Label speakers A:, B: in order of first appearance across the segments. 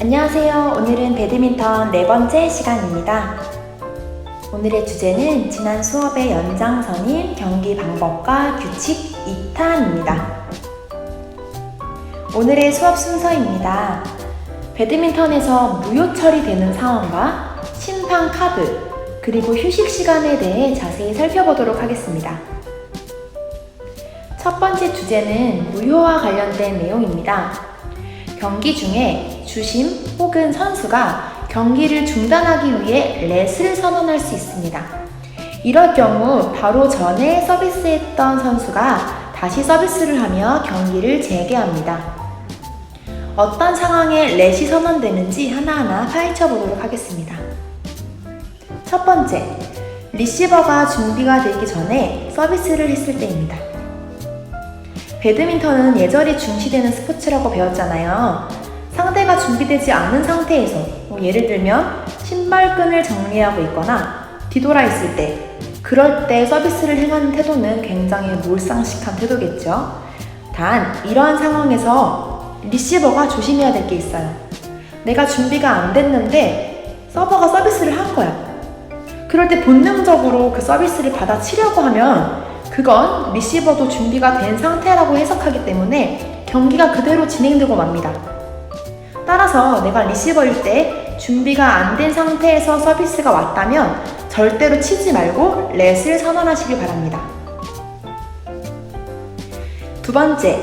A: 안녕하세요. 오늘은 배드민턴 네 번째 시간입니다. 오늘의 주제는 지난 수업의 연장선인 경기 방법과 규칙 2탄입니다. 오늘의 수업 순서입니다. 배드민턴에서 무효 처리되는 상황과 심판 카드, 그리고 휴식 시간에 대해 자세히 살펴보도록 하겠습니다. 첫 번째 주제는 무효와 관련된 내용입니다. 경기 중에 주심 혹은 선수가 경기를 중단하기 위해 렛을 선언할 수 있습니다. 이럴 경우 바로 전에 서비스했던 선수가 다시 서비스를 하며 경기를 재개합니다. 어떤 상황에 렛이 선언되는지 하나하나 파헤쳐 보도록 하겠습니다. 첫 번째, 리시버가 준비가 되기 전에 서비스를 했을 때입니다. 배드민턴은 예절이 중시되는 스포츠라고 배웠잖아요. 상대가 준비되지 않은 상태에서 뭐 예를 들면 신발끈을 정리하고 있거나 뒤돌아 있을 때 그럴 때 서비스를 행하는 태도는 굉장히 몰상식한 태도겠죠. 단 이러한 상황에서 리시버가 조심해야 될 게 있어요. 내가 준비가 안 됐는데 서버가 서비스를 한 거야. 그럴 때 본능적으로 그 서비스를 받아치려고 하면 그건 리시버도 준비가 된 상태라고 해석하기 때문에 경기가 그대로 진행되고 맙니다. 따라서 내가 리시버일 때 준비가 안 된 상태에서 서비스가 왔다면 절대로 치지 말고 렛을 선언하시길 바랍니다. 두 번째,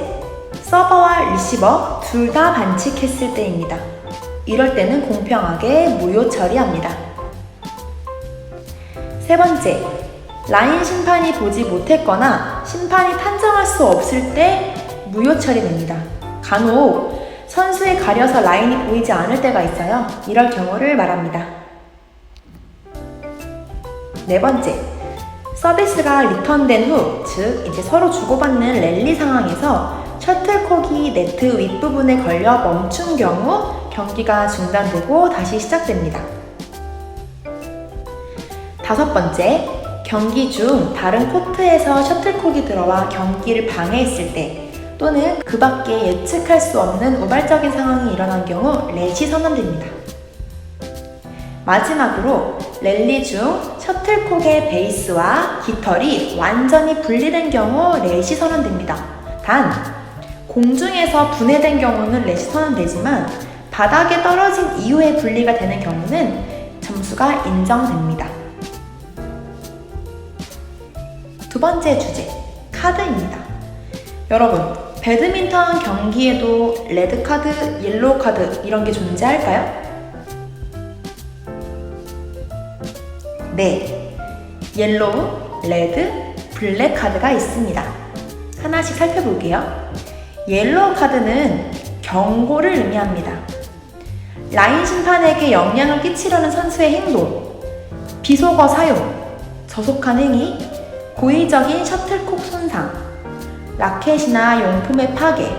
A: 서버와 리시버 둘 다 반칙했을 때입니다. 이럴 때는 공평하게 무효 처리합니다. 세 번째, 라인 심판이 보지 못했거나 심판이 판정할 수 없을 때 무효 처리됩니다. 간혹 선수에 가려서 라인이 보이지 않을 때가 있어요. 이럴 경우를 말합니다. 네 번째, 서비스가 리턴된 후, 즉 이제 서로 주고받는 랠리 상황에서 셔틀콕이 네트 윗부분에 걸려 멈춘 경우 경기가 중단되고 다시 시작됩니다. 다섯 번째, 경기 중 다른 코트에서 셔틀콕이 들어와 경기를 방해했을 때 또는 그 밖에 예측할 수 없는 우발적인 상황이 일어난 경우 렛이 선언됩니다. 마지막으로 랠리 중 셔틀콕의 베이스와 깃털이 완전히 분리된 경우 렛이 선언됩니다. 단, 공중에서 분해된 경우는 렛이 선언되지만 바닥에 떨어진 이후에 분리가 되는 경우는 점수가 인정됩니다. 두 번째 주제, 카드입니다. 여러분, 배드민턴 경기에도 레드 카드, 옐로우 카드 이런 게 존재할까요? 네. 옐로우, 레드, 블랙 카드가 있습니다. 하나씩 살펴볼게요. 옐로우 카드는 경고를 의미합니다. 라인 심판에게 영향을 끼치려는 선수의 행동, 비속어 사용, 저속한 행위, 고의적인 셔틀콕 손상, 라켓이나 용품의 파괴,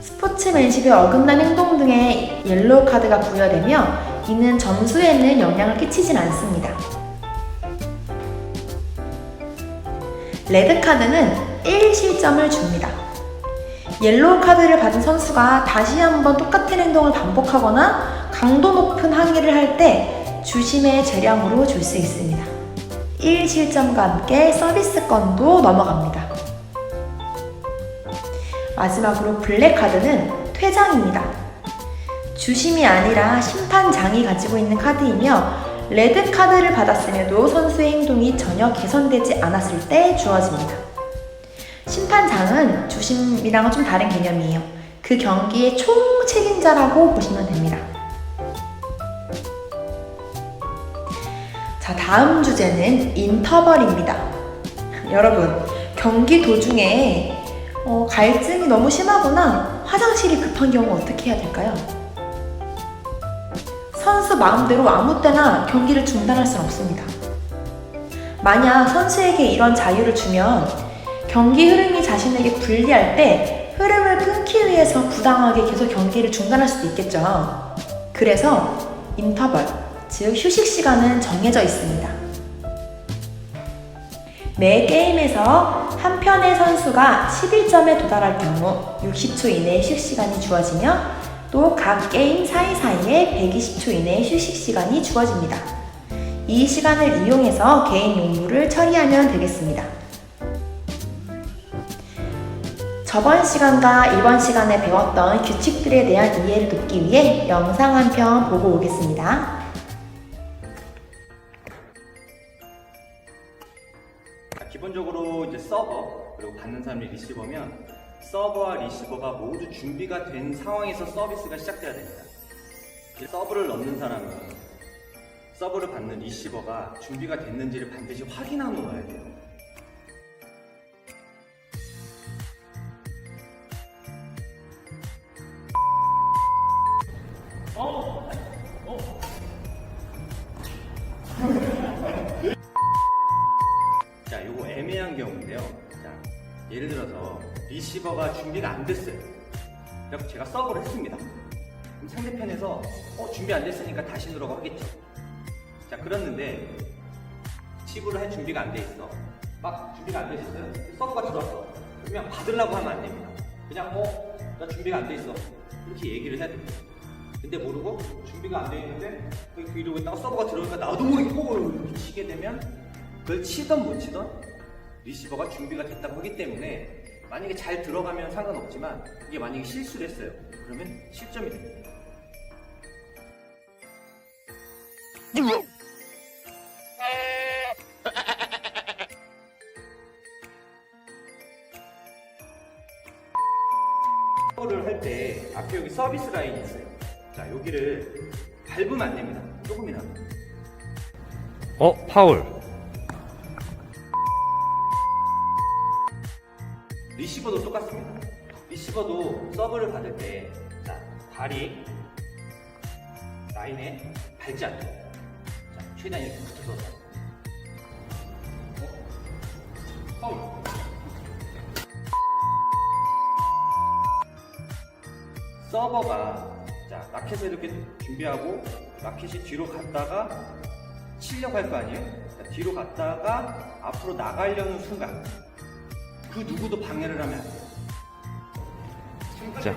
A: 스포츠맨십에 어긋난 행동 등의 옐로우 카드가 부여되며 이는 점수에는 영향을 끼치진 않습니다. 레드 카드는 1실점을 줍니다. 옐로우 카드를 받은 선수가 다시 한번 똑같은 행동을 반복하거나 강도 높은 항의를 할 때 주심의 재량으로 줄 수 있습니다. 1실점과 함께 서비스권도 넘어갑니다. 마지막으로 블랙 카드는 퇴장입니다. 주심이 아니라 심판장이 가지고 있는 카드이며 레드 카드를 받았음에도 선수의 행동이 전혀 개선되지 않았을 때 주어집니다. 심판장은 주심이랑은 좀 다른 개념이에요. 그 경기의 총 책임자라고 보시면 됩니다. 자, 다음 주제는 인터벌입니다. 여러분, 경기 도중에 어, 갈증이 너무 심하거나 화장실이 급한 경우 어떻게 해야 될까요? 선수 마음대로 아무 때나 경기를 중단할 수는 없습니다. 만약 선수에게 이런 자유를 주면 경기 흐름이 자신에게 불리할 때 흐름을 끊기 위해서 부당하게 계속 경기를 중단할 수도 있겠죠. 그래서 인터벌, 즉 휴식 시간은 정해져 있습니다. 매 게임에서 한 편의 선수가 11점에 도달할 경우 60초 이내에 휴식 시간이 주어지며 또 각 게임 사이사이에 120초 이내의 휴식 시간이 주어집니다. 이 시간을 이용해서 개인 용무를 처리하면 되겠습니다. 저번 시간과 이번 시간에 배웠던 규칙들에 대한 이해를 돕기 위해 영상 한 편 보고 오겠습니다.
B: 사람이 리시버면 서버와 리시버가 모두 준비가 된 상황에서 서비스가 시작돼야 됩니다. 이 서버를 넣는 사람은 서버를 받는 리시버가 준비가 됐는지를 반드시 확인하고 넣어야 돼요. 준비가 안 됐어요. 그래서 제가 서브를 했습니다. 그럼 상대편에서 어, 준비 안 됐으니까 다시 누르라고 하겠죠. 자, 그랬는데 치부를 할 준비가 안 돼 있어. 막 준비가 안 돼 있었어요. 서브가 들어왔어. 그러면 받으려고 하면 안 됩니다. 그냥 어, 나 준비가 안 돼 있어. 이렇게 얘기를 해야 됩니다. 근데 모르고 준비가 안 돼 있는데 그 이러고 있다가 서버가 들어오니까 나도 모르게 호흡을 이렇게 치게 되면 그걸 치던 못 치던 리시버가 준비가 됐다고 하기 때문에 만약에 잘 들어가면 상관없지만 이게 만약에 실수를 했어요. 그러면 실점이 됩니다. 서버를 할 때 앞에 여기 서비스 라인이 있어요. 자, 여기를 밟으면 안 됩니다. 조금이라도.
C: 어, 파울.
B: 리시버도 서브를 받을 때, 자, 발이 라인에 밟지 않죠. 자, 최대한 이렇게 붙어서. 어? 파울. 서버가, 자, 라켓을 이렇게 준비하고, 라켓이 뒤로 갔다가 치려고 할 거 아니에요? 자, 뒤로 갔다가 앞으로 나가려는 순간, 그 누구도 방해를 하면 안 돼요.
C: 자,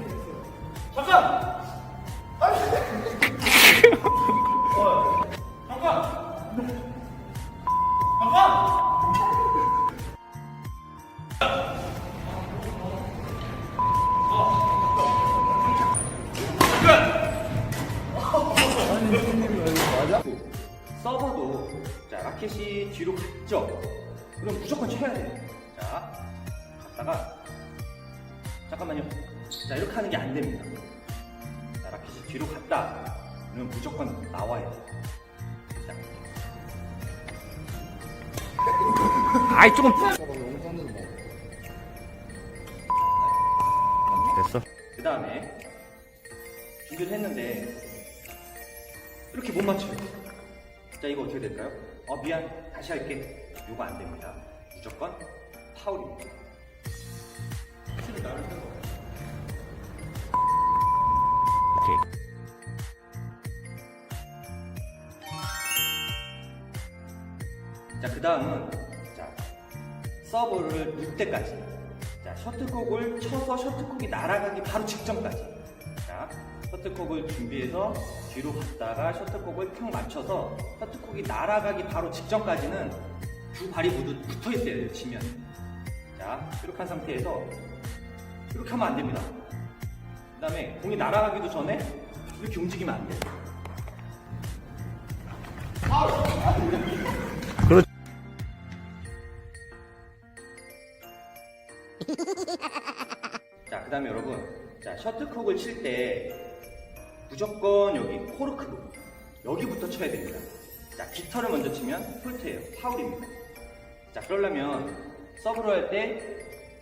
B: 서버도 자 라켓이 뒤로 갔죠? 그럼 무조건 쳐야 돼요. 자 갔다가 잠깐만요. 자 이렇게 하는 게 안 됩니다. 자 라켓이 뒤로 갔다. 그러면 무조건 나와야 돼요. 자,
C: 아이 조금 됐어.
B: 그 다음에 준비를 했는데 이렇게 못 맞춰요. 자 이거 어떻게 될까요? 어 미안 다시 할게. 이거 안 됩니다. 무조건 파울입니다.
C: 오케이.
B: 자, 그 다음은, 자, 서버를 넣을 때까지. 자, 셔틀콕을 쳐서 셔틀콕이 날아가기 바로 직전까지. 자, 셔틀콕을 준비해서 뒤로 갔다가 셔틀콕을 탁 맞춰서 셔틀콕이 날아가기 바로 직전까지는 두 발이 모두 붙어 있어야 돼요, 치면. 자, 이렇게 한 상태에서 이렇게 하면 안 됩니다. 그 다음에 공이 날아가기도 전에 이렇게 움직이면 안 돼요. 자, 그 다음에 여러분. 자, 셔틀콕을 칠 때 무조건 여기 코르크 부분. 여기부터 쳐야 됩니다. 자, 깃털을 먼저 치면 폴트예요. 파울입니다. 자, 그러려면 서브를 할 때,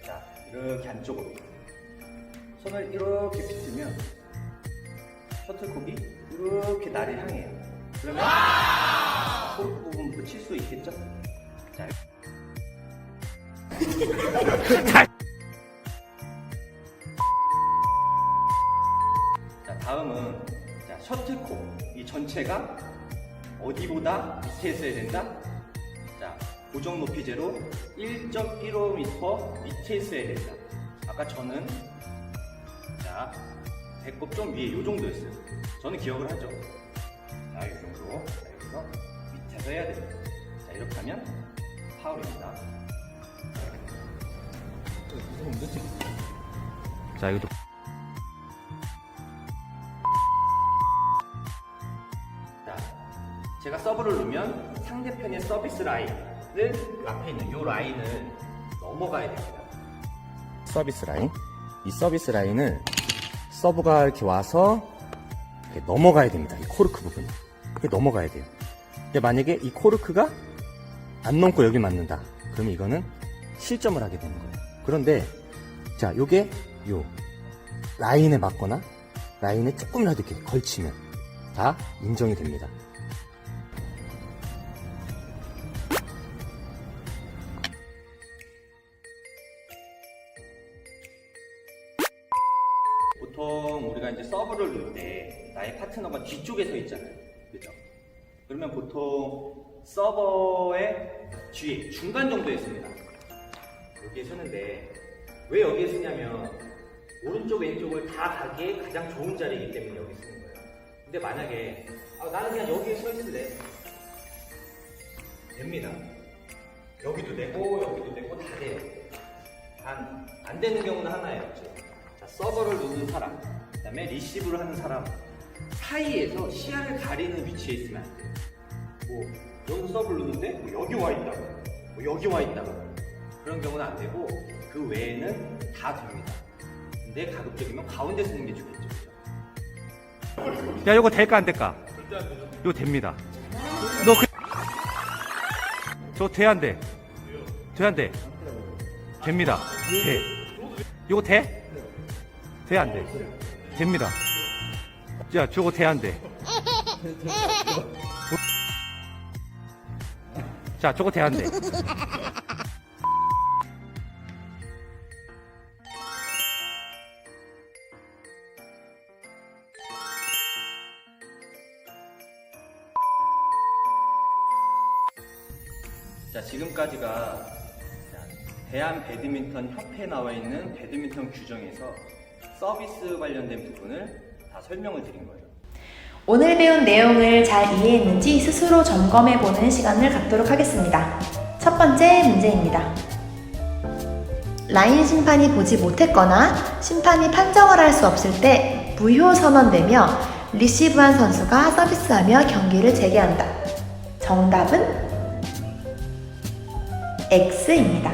B: 자, 이렇게 안쪽으로. 손을 이렇게 비트면 셔틀콕이 이렇게 나를 향해요. 그러면 코르크 부분부터 칠 수 있겠죠? 자, 자, 전체가 어디보다 밑에 있어야 된다. 자, 고정 높이 제로 1.15m 밑에 있어야 된다. 아까 저는 자, 배꼽 좀 위에 요 정도였어요. 저는 기억을 하죠. 자, 이 정도. 자, 여기서 밑에서 해야 됩니다. 자, 이렇게 하면 파울입니다.
C: 자, 이것도.
B: 제가 서브를 누르면 상대편의 서비스 라인을 그 앞에 있는 이 라인을 넘어가야 됩니다.
D: 서비스 라인. 이 서비스 라인을 서브가 이렇게 와서 이렇게 넘어가야 됩니다. 이 코르크 부분. 이렇게 넘어가야 돼요. 근데 만약에 이 코르크가 안 넘고 여기 맞는다. 그러면 이거는 실점을 하게 되는 거예요. 그런데 자, 요게 요 라인에 맞거나 라인에 조금이라도 이렇게 걸치면 다 인정이 됩니다.
B: 중간 정도에 씁니다. 여기에 서는데 왜 여기에 쓰냐면 오른쪽 왼쪽을 다 가기에 가장 좋은 자리이기 때문에 여기 쓰는 거예요. 근데 만약에 아, 나는 그냥 여기에 서 있을래. 됩니다. 여기도 되고 여기도 되고 다 돼요. 단, 안 되는 경우는 하나예요. 자, 서버를 누르는 사람, 그 다음에 리시브를 하는 사람 사이에서 시야를 가리는 위치에 있으면 안 돼요. 뭐, 여기서 서브를 누르는데 뭐 여기 와 있다고, 뭐 여기 와 있다고. 그런 경우는 안 되고, 그 외에는 다 됩니다. 근데 가급적이면 가운데 쓰는 게 좋겠죠.
C: 야, 이거 될까, 안 될까? 이거 됩니다. 너 그, 저 돼, 안 돼? 돼, 안 돼? 됩니다. 돼. 이거 돼? 돼, 안 돼? 됩니다. 야, 저거 돼, 안 돼? 자, 저거 돼?
B: 자, 지금까지가 자, 대한 배드민턴 협회에 나와 있는 배드민턴 규정에서 서비스 관련된 부분을 다 설명을 드린 거예요.
A: 오늘 배운 내용을 잘 이해했는지 스스로 점검해 보는 시간을 갖도록 하겠습니다. 첫 번째 문제입니다. 라인 심판이 보지 못했거나 심판이 판정을 할 수 없을 때 무효 선언되며 리시브한 선수가 서비스하며 경기를 재개한다. 정답은 X입니다.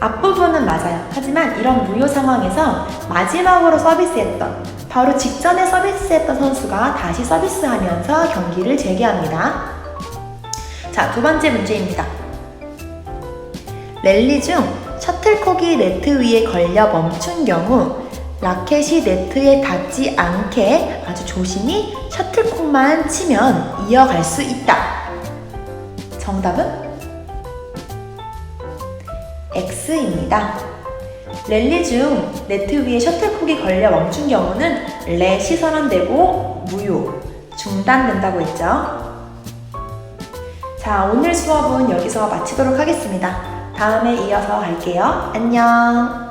A: 앞부분은 맞아요. 하지만 이런 무효 상황에서 마지막으로 서비스했던 바로 직전에 서비스했던 선수가 다시 서비스하면서 경기를 재개합니다. 자, 두 번째 문제입니다. 랠리 중 셔틀콕이 네트 위에 걸려 멈춘 경우 라켓이 네트에 닿지 않게 아주 조심히 셔틀콕만 치면 이어갈 수 있다. 정답은 X입니다. 랠리 중 네트 위에 셔틀콕이 걸려 멈춘 경우는 렛이 선언되고 무효, 중단된다고 했죠. 자, 오늘 수업은 여기서 마치도록 하겠습니다. 다음에 이어서 갈게요. 안녕.